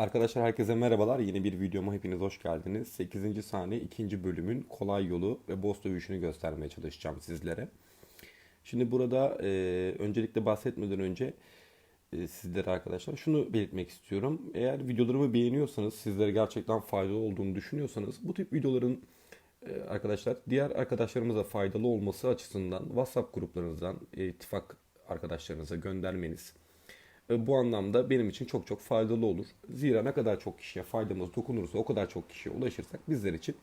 Arkadaşlar herkese merhabalar. Yeni bir videoma hepiniz hoş geldiniz. 8. sahne 2. bölümün kolay yolu ve boss dövüşünü göstermeye çalışacağım sizlere. Şimdi burada e, öncelikle bahsetmeden önce e, sizlere arkadaşlar şunu belirtmek istiyorum. Eğer videolarımı beğeniyorsanız, sizlere gerçekten faydalı olduğunu düşünüyorsanız bu tip videoların e, arkadaşlar diğer arkadaşlarımıza faydalı olması açısından WhatsApp gruplarınızdan e, ittifak arkadaşlarınıza göndermeniz bu anlamda benim için çok çok faydalı olur. Zira ne kadar çok kişiye faydamız dokunursa o kadar çok kişiye ulaşırsak bizler için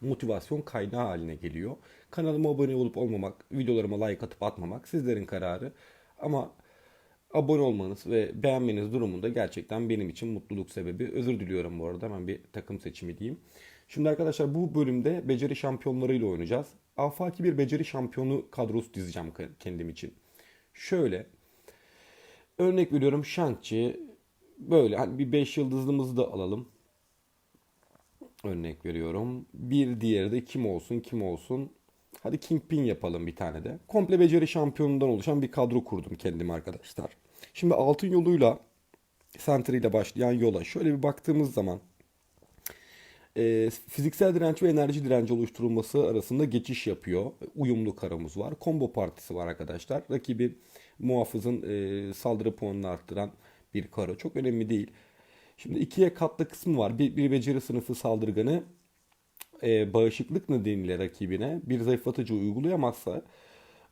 motivasyon kaynağı haline geliyor. Kanalıma abone olup olmamak, videolarıma like atıp atmamak sizlerin kararı. Ama abone olmanız ve beğenmeniz durumunda gerçekten benim için mutluluk sebebi. Özür diliyorum bu arada hemen bir takım seçimi diyeyim. Şimdi arkadaşlar bu bölümde beceri şampiyonlarıyla oynayacağız. Afaki bir beceri şampiyonu kadrosu dizeceğim kendim için. Şöyle Örnek veriyorum Shang-Chi böyle hani bir 5 yıldızlımızı da alalım. Örnek veriyorum. Bir diğeri de kim olsun kim olsun. Hadi Kingpin yapalım bir tane de. Komple beceri şampiyonundan oluşan bir kadro kurdum kendim arkadaşlar. Şimdi altın yoluyla Sentry ile başlayan yola şöyle bir baktığımız zaman e, fiziksel direnç ve enerji direnci oluşturulması arasında geçiş yapıyor. Uyumlu karamız var. Combo partisi var arkadaşlar. Rakibi muhafızın e, saldırı puanını arttıran bir karo. Çok önemli değil. Şimdi ikiye katlı kısmı var. Bir, bir beceri sınıfı saldırganı e, bağışıklık nedeniyle rakibine bir zayıflatıcı uygulayamazsa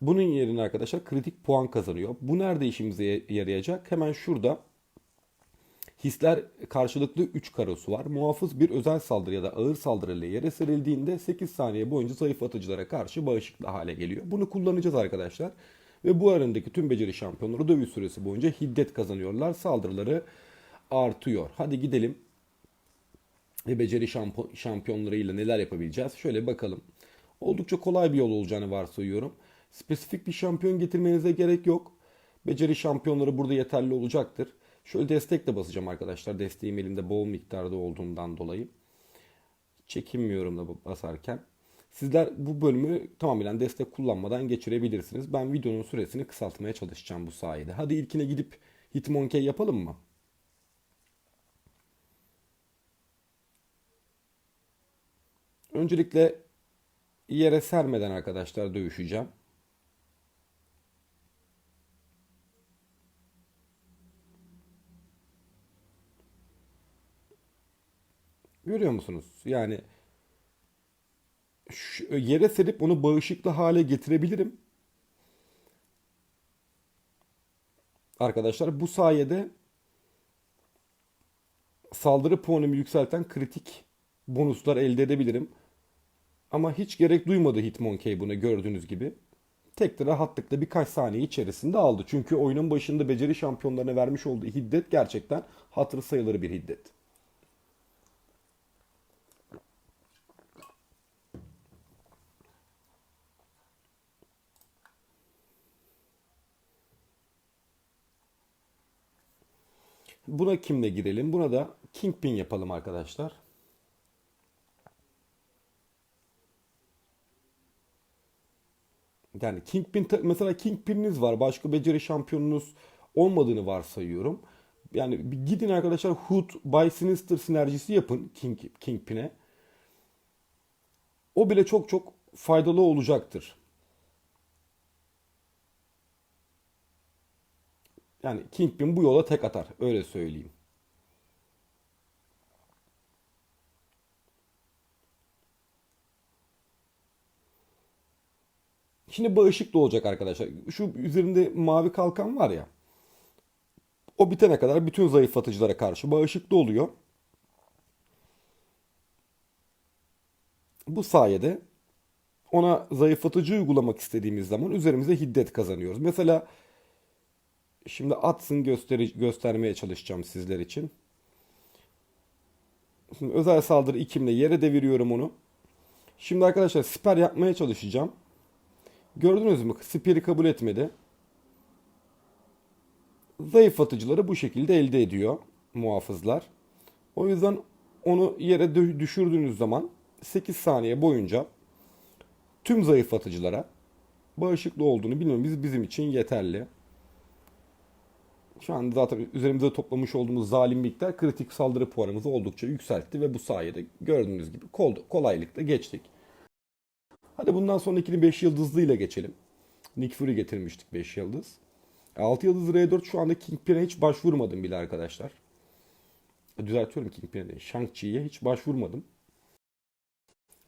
bunun yerine arkadaşlar kritik puan kazanıyor. Bu nerede işimize yarayacak? Hemen şurada Hisler karşılıklı 3 karosu var. Muhafız bir özel saldırı ya da ağır saldırıyla yere serildiğinde 8 saniye boyunca zayıf atıcılara karşı bağışıklı hale geliyor. Bunu kullanacağız arkadaşlar. Ve bu arındaki tüm beceri şampiyonları dövüş süresi boyunca hiddet kazanıyorlar. Saldırıları artıyor. Hadi gidelim. Ve beceri şampiyonlarıyla neler yapabileceğiz? Şöyle bakalım. Oldukça kolay bir yol olacağını varsayıyorum. Spesifik bir şampiyon getirmenize gerek yok. Beceri şampiyonları burada yeterli olacaktır. Şöyle destek de basacağım arkadaşlar. Desteğim elimde bol miktarda olduğundan dolayı. Çekinmiyorum da basarken. Sizler bu bölümü tamamen destek kullanmadan geçirebilirsiniz. Ben videonun süresini kısaltmaya çalışacağım bu sayede. Hadi ilkine gidip Hitmonkey yapalım mı? Öncelikle yere sermeden arkadaşlar dövüşeceğim. Görüyor musunuz? Yani yere serip onu bağışıklı hale getirebilirim. Arkadaşlar bu sayede saldırı puanımı yükselten kritik bonuslar elde edebilirim. Ama hiç gerek duymadı Hitmonkey bunu gördüğünüz gibi. Tek de rahatlıkla birkaç saniye içerisinde aldı. Çünkü oyunun başında beceri şampiyonlarına vermiş olduğu hiddet gerçekten hatırı sayılır bir hiddet. Buna kimle girelim? Buna da Kingpin yapalım arkadaşlar. Yani Kingpin mesela Kingpin'iniz var. Başka beceri şampiyonunuz olmadığını varsayıyorum. Yani gidin arkadaşlar Hood by Sinister sinerjisi yapın King, Kingpin'e. O bile çok çok faydalı olacaktır. Yani Kingpin bu yola tek atar. Öyle söyleyeyim. Şimdi bağışık da olacak arkadaşlar. Şu üzerinde mavi kalkan var ya. O bitene kadar bütün zayıflatıcılara karşı bağışıklı oluyor. Bu sayede ona zayıflatıcı uygulamak istediğimiz zaman üzerimize hiddet kazanıyoruz. Mesela Şimdi atsın gösteri göstermeye çalışacağım sizler için. Şimdi özel saldırı ikimle yere deviriyorum onu. Şimdi arkadaşlar siper yapmaya çalışacağım. Gördünüz mü? Siperi kabul etmedi. Zayıf atıcıları bu şekilde elde ediyor muhafızlar. O yüzden onu yere düşürdüğünüz zaman 8 saniye boyunca tüm zayıf atıcılara bağışıklı olduğunu bilmiyorum. Biz bizim için yeterli. Şu anda zaten üzerimizde toplamış olduğumuz zalimlikler kritik saldırı puanımızı oldukça yükseltti ve bu sayede gördüğünüz gibi kol, kolaylıkla geçtik. Hadi bundan sonrakini 5 yıldızlıyla geçelim. Nick Fury getirmiştik 5 yıldız. 6 yıldız R4 şu anda Kingpin'e hiç başvurmadım bile arkadaşlar. Düzeltiyorum Kingpin'e değil. Shang-Chi'ye hiç başvurmadım.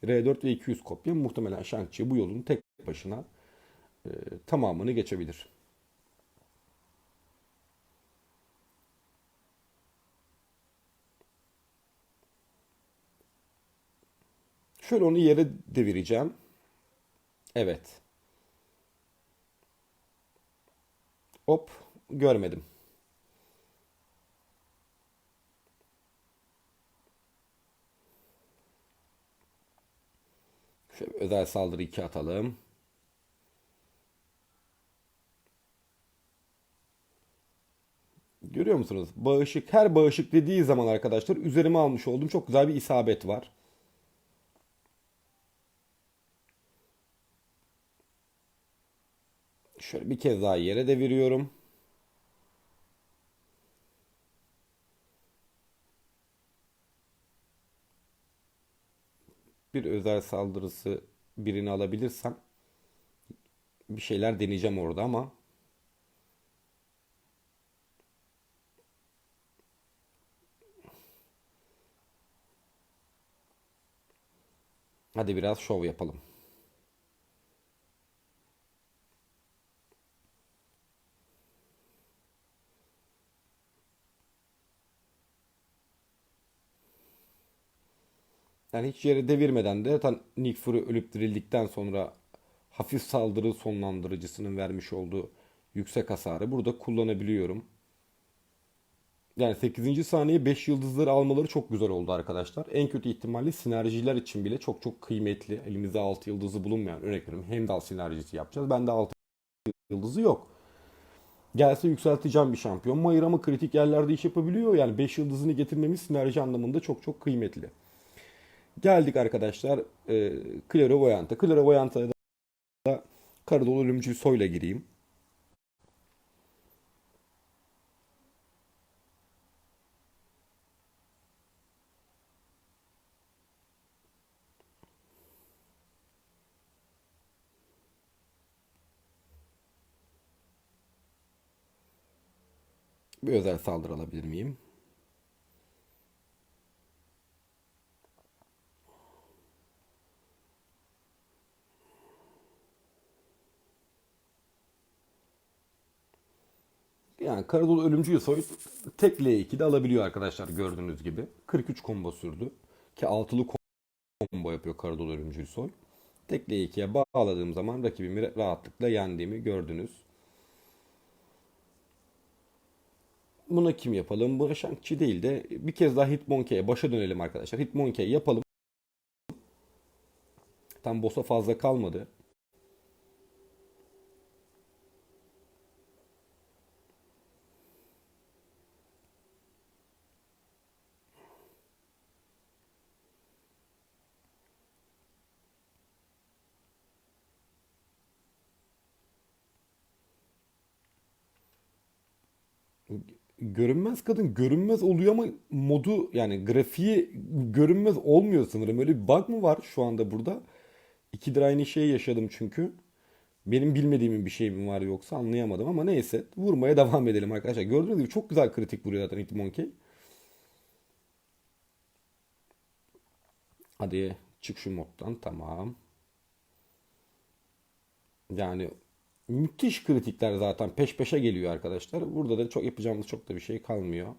R4 ve 200 kopya muhtemelen Shang-Chi bu yolun tek başına e, tamamını geçebilir. Şöyle onu yere devireceğim. Evet. Hop görmedim. Şöyle özel saldırı 2 atalım. Görüyor musunuz? Bağışık, her bağışık dediği zaman arkadaşlar üzerime almış olduğum çok güzel bir isabet var. Şöyle bir kez daha yere deviriyorum. Bir özel saldırısı birini alabilirsem bir şeyler deneyeceğim orada ama hadi biraz şov yapalım. Yani hiç yere devirmeden de zaten Nick Fury ölüp dirildikten sonra hafif saldırı sonlandırıcısının vermiş olduğu yüksek hasarı burada kullanabiliyorum. Yani 8. saniye 5 yıldızları almaları çok güzel oldu arkadaşlar. En kötü ihtimalle sinerjiler için bile çok çok kıymetli. Elimizde 6 yıldızı bulunmayan örnek veriyorum Heimdall sinerjisi yapacağız. Bende 6 yıldızı yok. Gelse yükselteceğim bir şampiyon. Mayır ama kritik yerlerde iş yapabiliyor. Yani 5 yıldızını getirmemiz sinerji anlamında çok çok kıymetli. Geldik arkadaşlar e, Clairvoyant'a. Clairvoyant'a da Karadolu Ölümcül Soy'la gireyim. Bir özel saldırı alabilir miyim? Yani Karadolu Ölümcül Soy tek L2'de alabiliyor arkadaşlar gördüğünüz gibi. 43 combo sürdü. Ki altılı combo yapıyor Karadolu Ölümcül Soy. Tek L2'ye bağladığım zaman rakibimi rahatlıkla yendiğimi gördünüz. Buna kim yapalım? Buna Shang-Chi değil de bir kez daha Hitmonkey'e başa dönelim arkadaşlar. Hitmonkey yapalım. Tam boss'a fazla kalmadı. Görünmez kadın görünmez oluyor ama modu yani grafiği görünmez olmuyor sanırım. Öyle bir bug mı var şu anda burada? İkidir aynı şeyi yaşadım çünkü. Benim bilmediğim bir şey mi var yoksa anlayamadım ama neyse. Vurmaya devam edelim arkadaşlar. Gördüğünüz gibi çok güzel kritik vuruyor zaten Hitmonkey. Hadi çık şu moddan tamam. Yani müthiş kritikler zaten peş peşe geliyor arkadaşlar. Burada da çok yapacağımız çok da bir şey kalmıyor.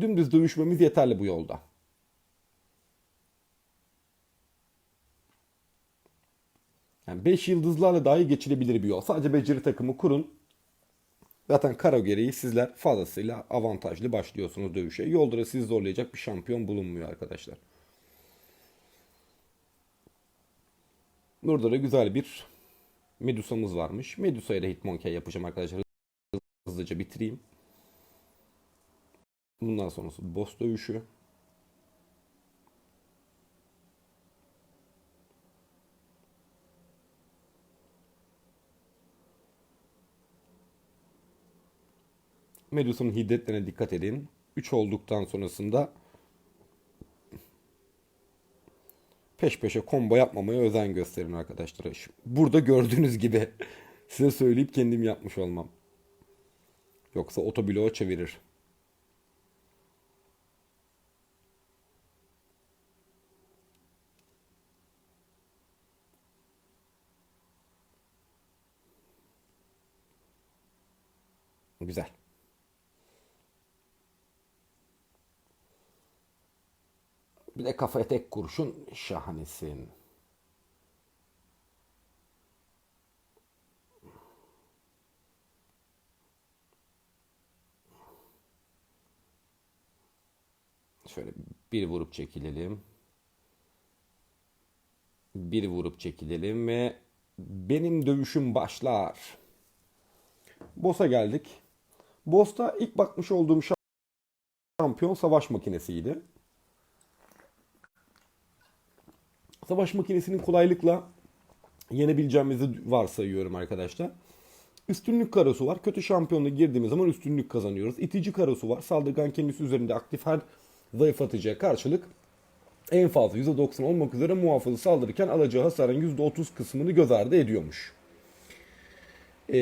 Dümdüz dövüşmemiz yeterli bu yolda. Yani 5 yıldızlarla dahi geçilebilir bir yol. Sadece beceri takımı kurun. Zaten karo gereği sizler fazlasıyla avantajlı başlıyorsunuz dövüşe. Yolda da sizi zorlayacak bir şampiyon bulunmuyor arkadaşlar. Burada da güzel bir Medusa'mız varmış. Medusa'ya da Hitmonkey yapacağım arkadaşlar. Hızlıca bitireyim. Bundan sonrası boss dövüşü. Medusa'nın hiddetlerine dikkat edin. 3 olduktan sonrasında peş peşe combo yapmamaya özen gösterin arkadaşlar. Burada gördüğünüz gibi size söyleyip kendim yapmış olmam. Yoksa otobloğa çevirir. Güzel. Bir de kafaya tek kurşun şahanesin. Şöyle bir vurup çekilelim. Bir vurup çekilelim ve benim dövüşüm başlar. Boss'a geldik. Boss'ta ilk bakmış olduğum şampiyon savaş makinesiydi. Savaş makinesinin kolaylıkla yenebileceğimizi varsayıyorum arkadaşlar. Üstünlük karosu var. Kötü şampiyonla girdiğimiz zaman üstünlük kazanıyoruz. İtici karosu var. Saldırgan kendisi üzerinde aktif her zayıf atıcıya karşılık en fazla %90 olmak üzere muhafızı saldırırken alacağı hasarın %30 kısmını göz ardı ediyormuş. Ee,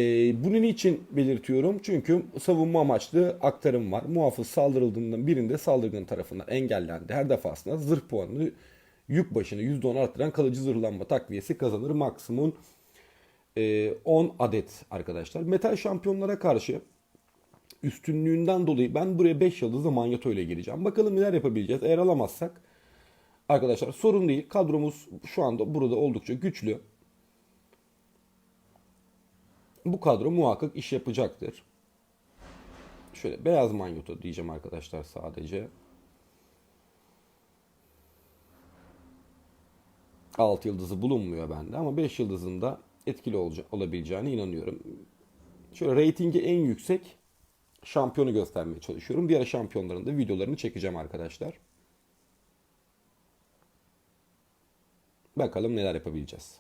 bunu niçin belirtiyorum? Çünkü savunma amaçlı aktarım var. Muhafız saldırıldığından birinde saldırgan tarafından engellendi. Her defasında zırh puanını yük başına %10 arttıran kalıcı zırhlanma takviyesi kazanır. Maksimum e, 10 adet arkadaşlar. Metal şampiyonlara karşı üstünlüğünden dolayı ben buraya 5 yıldızlı manyato ile gireceğim. Bakalım neler yapabileceğiz. Eğer alamazsak arkadaşlar sorun değil. Kadromuz şu anda burada oldukça güçlü. Bu kadro muhakkak iş yapacaktır. Şöyle beyaz manyoto diyeceğim arkadaşlar sadece. 6 yıldızı bulunmuyor bende ama 5 yıldızın da etkili olabileceğine inanıyorum. Şöyle reytingi en yüksek şampiyonu göstermeye çalışıyorum. Diğer şampiyonların da videolarını çekeceğim arkadaşlar. Bakalım neler yapabileceğiz.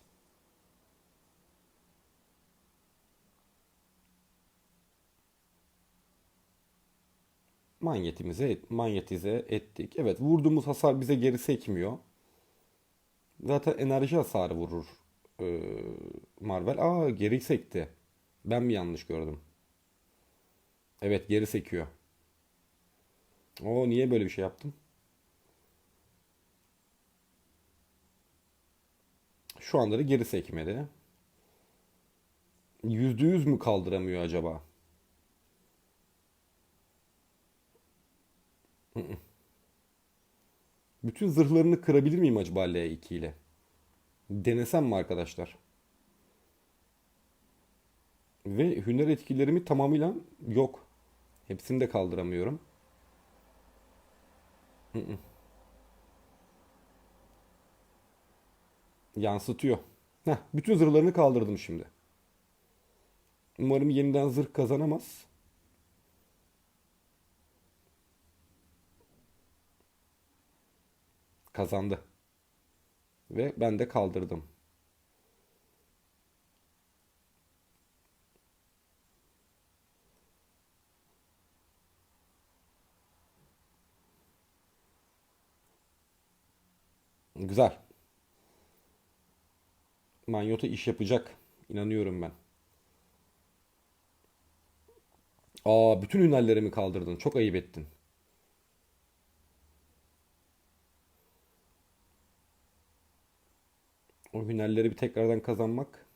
Manyetimize, manyetize ettik. Evet vurduğumuz hasar bize geri sekmiyor. Zaten enerji hasarı vurur ee, Marvel. Aa geri sekti. Ben mi yanlış gördüm? Evet geri sekiyor. O niye böyle bir şey yaptım? Şu anda da geri sekmedi. %100 mü kaldıramıyor acaba? Bütün zırhlarını kırabilir miyim acaba L2 ile? Denesem mi arkadaşlar? Ve hüner etkilerimi tamamıyla yok. Hepsini de kaldıramıyorum. Yansıtıyor. Heh, bütün zırhlarını kaldırdım şimdi. Umarım yeniden zırh kazanamaz. Kazandı. Ve ben de kaldırdım. Güzel. Manyota iş yapacak. İnanıyorum ben. Aa, bütün hünerlerimi kaldırdın. Çok ayıp ettin. O hünerleri bir tekrardan kazanmak.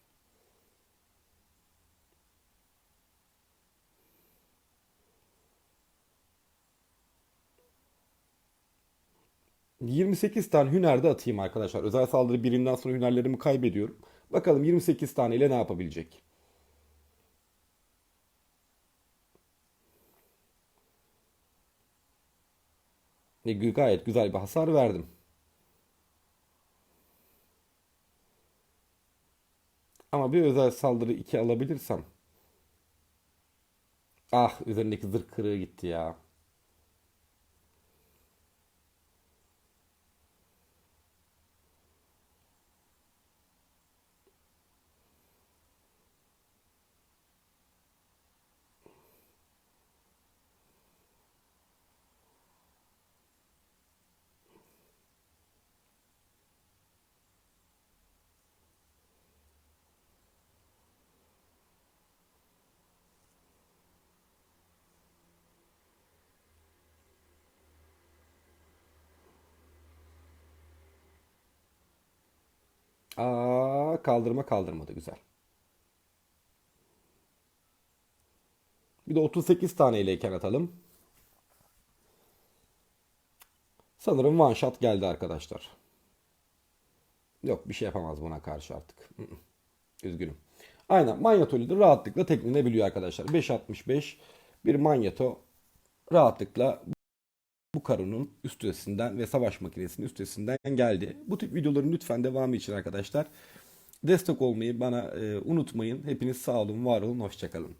...28 tane hüner de atayım arkadaşlar. Özel saldırı birinden sonra hünerlerimi kaybediyorum. Bakalım 28 tane ile ne yapabilecek? E, gayet güzel bir hasar verdim. Ama bir özel saldırı 2 alabilirsem. Ah üzerindeki zırh kırığı gitti ya. Aa, kaldırma kaldırmadı güzel. Bir de 38 tane ileyken atalım. Sanırım one shot geldi arkadaşlar. Yok bir şey yapamaz buna karşı artık. Üzgünüm. Aynen manyetolu da rahatlıkla teklenebiliyor arkadaşlar. 5.65 bir manyeto rahatlıkla bu karunun üstesinden ve savaş makinesinin üstesinden geldi. Bu tip videoların lütfen devamı için arkadaşlar destek olmayı bana e, unutmayın. Hepiniz sağ olun, var olun, hoşçakalın.